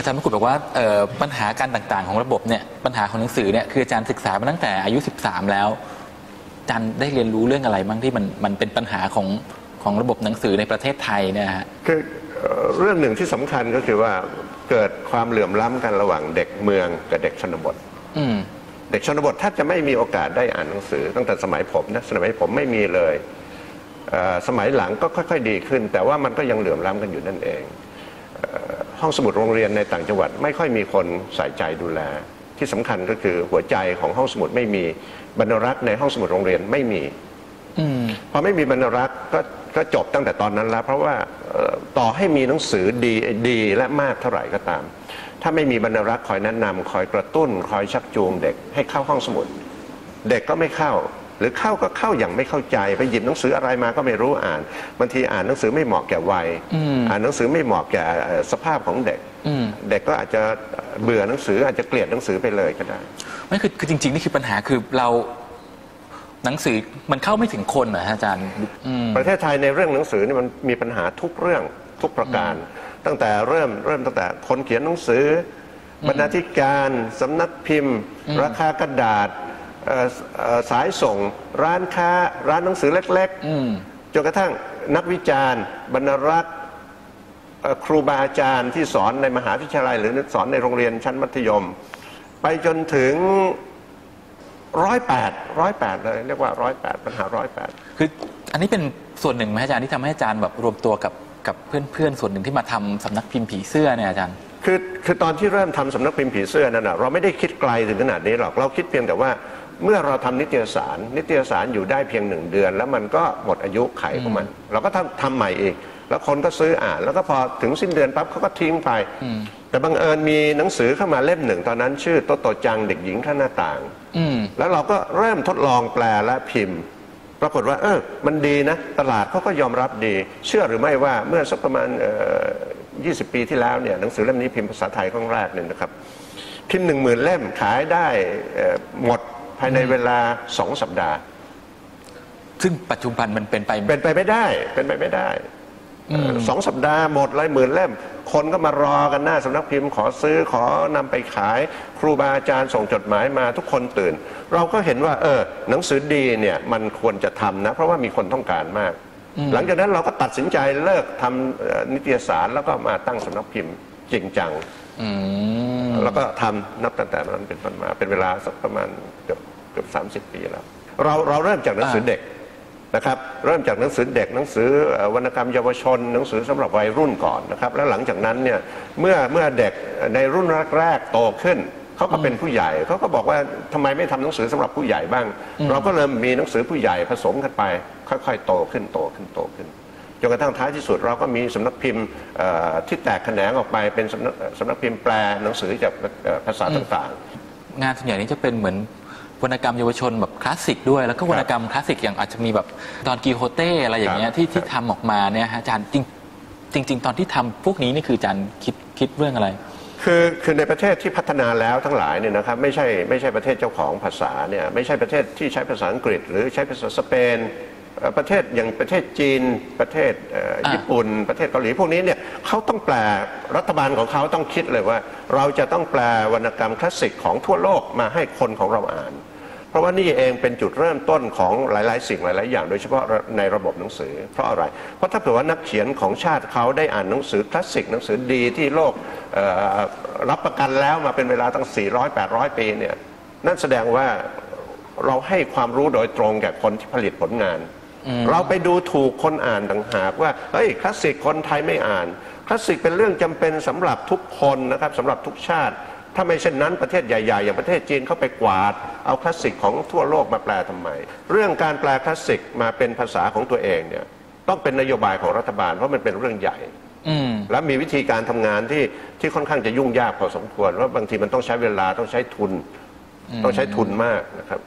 อาจารย์มกุฎบอกว่าเอ่อปัญหาการต่างๆ ของระบบเนี่ยปัญหาของหนังสือเนี่ยคืออาจารย์ศึกษามาตั้งแต่อายุ 13 แล้วอาจารย์ได้เรียนรู้เรื่องอะไรบ้างที่มันมันเป็นปัญหาของของระบบหนังสือในประเทศไทยเนี่ยฮะคือเอ่อเรื่องหนึ่งที่สำคัญก็คือว่าเกิดความเหลื่อมล้ำกันระหว่างเด็กเมืองกับเด็กชนบทอืมเด็กชนบทแทบจะไม่มีโอกาสได้อ่านหนังสือ ตั้งแต่สมัยผมนะสมัยผมไม่มีเลยเอ่อสมัยหลังก็ค่อย ๆ ดีขึ้น แต่ว่ามันก็ยังเหลื่อมล้ำกันอยู่นั่นเองเอ่อ ห้องสมุดโรงเรียนในต่างจังหวัดไม่ค่อยมีคนใส่ใจดูแล ที่สำคัญก็คือหัวใจของห้องสมุดไม่มีบรรณารักษ์ในห้องสมุดโรงเรียนไม่มีอพอไม่มีบรรณารักษ์ก็ก็จบตั้งแต่ตอนนั้นแล้ว เพราะว่าต่อให้มีหนังสือดีดีและมากเท่าไหร่ก็ตาม ถ้าไม่มีบรรณารักษ์คอยแนะนำคอยกระตุ้น คอยชักจูงเด็กให้เข้าห้องสมุด เด็กก็ไม่เข้า หรือเข้าก็เข้าอย่างไม่เข้าใจ ไปหยิบหนังสืออะไรมาก็ไม่รู้อ่านบางทีอ่านหนังสือไม่เหมาะแก่วัยอืมอ่านหนังสือไม่เหมาะแก่เอ่อสภาพของเด็กอืมเด็กก็อาจจะเบื่อหนังสืออาจจะเกลียดหนังสือไปเลยก็ได้ไม่คือคือจริงๆนี่คือปัญหาคือเราหนังสือมันเข้าไม่ถึงคนเหรอฮะอาจารย์อืมประเทศไทยในเรื่องหนังสือนี่มันมีปัญหาทุกเรื่องทุกประการ ตั้งแต่เริ่มเริ่มตั้งแต่คนเขียนหนังสือบรรณาธิการสำนักพิมพ์ ราคากระดาษเอ่อเอ่อ สายส่ง ร้านค้า ร้านหนังสือเล็กอืมๆจนกระทั่งนักวิจารณ์ บรรณารักษ์เอ่อครูบาอาจารย์ที่สอนในมหาวิทยาลัย หรือสอนในโรงเรียนชั้นมัธยม ไปจนถึงร้อยแปดร้อยแปดเลย เรียกว่าร้อยแปดปัญหาร้อยแปดคืออันนี้เป็นส่วนหนึ่งไหมอาจารย์ที่ทำให้อาจารย์แบบรวมตัวกับกับเพื่อนๆ ส่วนหนึ่งที่มาทำสำนักพิมพ์ผีเสื้อเนี่ยอาจารย์คือคือตอนที่เริ่มทำสำนักพิมพ์ผีเสื้อนั่นนะเราไม่ได้คิดไกลถึงขนาดนี้หรอกเราคิดเพียงแต่ว่า เมื่อเราทำนิตยสาร นิตยสารอยู่ได้เพียงหนึ่งเดือน แล้วมันก็หมดอายุไขของมัน เราก็ทำทำใหม่อีกแล้วคนก็ซื้ออ่าน แล้วก็พอถึงสิ้นเดือนปั๊บเขาก็ทิ้งไป แต่บังเอิญมีหนังสือเข้ามาเล่มหนึ่ง ตอนนั้นชื่อโตโตจังเด็กหญิงข้างหน้าต่างอืมแล้วเราก็เริ่มทดลองแปลและพิมพ์ ปรากฏว่า เออ มันดีนะ ตลาดเขาก็ยอมรับดี เชื่อหรือไม่ว่าเมื่อสักประมาณเอ่อ20ปีที่แล้วเนี่ยหนังสือเล่มนี้พิมพ์ภาษาไทยครั้งแรกเนี่ยนะครับพิมพ์หนึ่งหมื่นเล่มขายได้เอ่อหมด ภายในเวลาสองสัปดาห์ ซึ่งปัจจุบันมันเป็นไป เป็นไปไม่ได้ เป็นไปไม่ได้เอ่อสองสัปดาห์หมดเลยหมื่นเล่ม คนก็มารอกันหน้าสำนักพิมพ์ขอซื้อขอนำไปขาย ครูบาอาจารย์ส่งจดหมายมาทุกคนตื่น เราก็เห็นว่า เออ หนังสือดีเนี่ยมันควรจะทำนะ เพราะว่ามีคนต้องการมาก หลังจากนั้นเราก็ตัดสินใจเลิกทำเอ่อนิตยสารแล้วก็มาตั้งสำนักพิมพ์จริงจัง อืม แล้วก็ทำนับตั้งแต่นั้นเป็นต้นมาเป็นเวลาสักประมาณเกือบเกือบสามสิบปีแล้ว เราเราเริ่มจากหนังสืออ่าเด็กนะครับ เริ่มจากหนังสือเด็กหนังสือเอ่อวรรณกรรมเยาวชน หนังสือสำหรับวัยรุ่นก่อนนะครับ แล้วหลังจากนั้นเนี่ยเมื่อเมื่อเด็กในรุ่นแรกๆโตขึ้นเขาก็เป็นผู้ใหญ่เขาก็บอกว่าทำไมไม่ทำหนังสือสำหรับผู้ใหญ่บ้าง เราก็เริ่มมีหนังสือผู้ใหญ่ผสมกันไป ค่อยๆ โตขึ้นโตขึ้นโตขึ้น จนกระทั่งท้ายที่สุดเราก็มีสำนักพิมพ์เอ่อที่แตกแขนงออกไปเป็นสำนักสำนักพิมพ์แปลหนังสือจากเอ่อภาษาต่างๆ งานส่วนใหญ่นี้จะเป็นเหมือนวรรณกรรมเยาวชนแบบคลาสสิกด้วย แล้วก็วรรณกรรมคลาสสิกอย่างอาจจะมีแบบดอนกีโฮเต้อะไรอย่างเงี้ยที่ที่ทำออกมาเนี่ยฮะอาจารย์จริงจริง ๆ ตอนที่ทำพวกนี้นี่คืออาจารย์คิดคิดเรื่องอะไรคือคือในประเทศที่พัฒนาแล้วทั้งหลายเนี่ยนะครับไม่ใช่ไม่ใช่ประเทศเจ้าของภาษาเนี่ยไม่ใช่ประเทศที่ใช้ภาษาอังกฤษ หรือใช้ภาษาสเปนเอ่อ ประเทศอย่างประเทศจีนประเทศเอ่ออะญี่ปุ่น ประเทศเกาหลีพวกนี้เนี่ยเขาต้องแปลรัฐบาลของเขาต้องคิดเลยว่า เราจะต้องแปลวรรณกรรมคลาสสิกของทั่วโลกมาให้คนของเราอ่าน เพราะว่านี่เองเป็นจุดเริ่มต้นของหลาย ๆ สิ่งหลาย ๆ อย่าง โดยเฉพาะในระบบหนังสือ เพราะอะไร เพราะถ้าเผื่อว่านักเขียนของชาติเขาได้อ่านหนังสือคลาสสิกหนังสือดีที่โลกเอ่อรับประกันแล้วมาเป็นเวลาตั้ง 400 800 ปีเนี่ยนั่นแสดงว่าเราให้ความรู้โดยตรงแก่คนที่ผลิตผลงาน เราไปดูถูกคนอ่านต่างหากว่าเฮ้ยคลาสสิกคนไทยไม่อ่าน คลาสสิกเป็นเรื่องจำเป็นสำหรับทุกคนนะครับสำหรับทุกชาติ ถ้าไม่เช่นนั้นประเทศใหญ่ๆ อย่างประเทศจีนเข้าไปกวาด เอาคลาสสิกของทั่วโลกมาแปลทำไม เรื่องการแปลคลาสสิกมาเป็นภาษาของตัวเองเนี่ยต้องเป็นนโยบายของรัฐบาลเพราะมันเป็นเรื่องใหญ่อืมและมีวิธีการทำงานที่ที่ค่อนข้างจะยุ่งยากพอสมควรว่าบางทีมันต้องใช้เวลาต้องใช้ทุน ต้องใช้ทุนมากนะครับ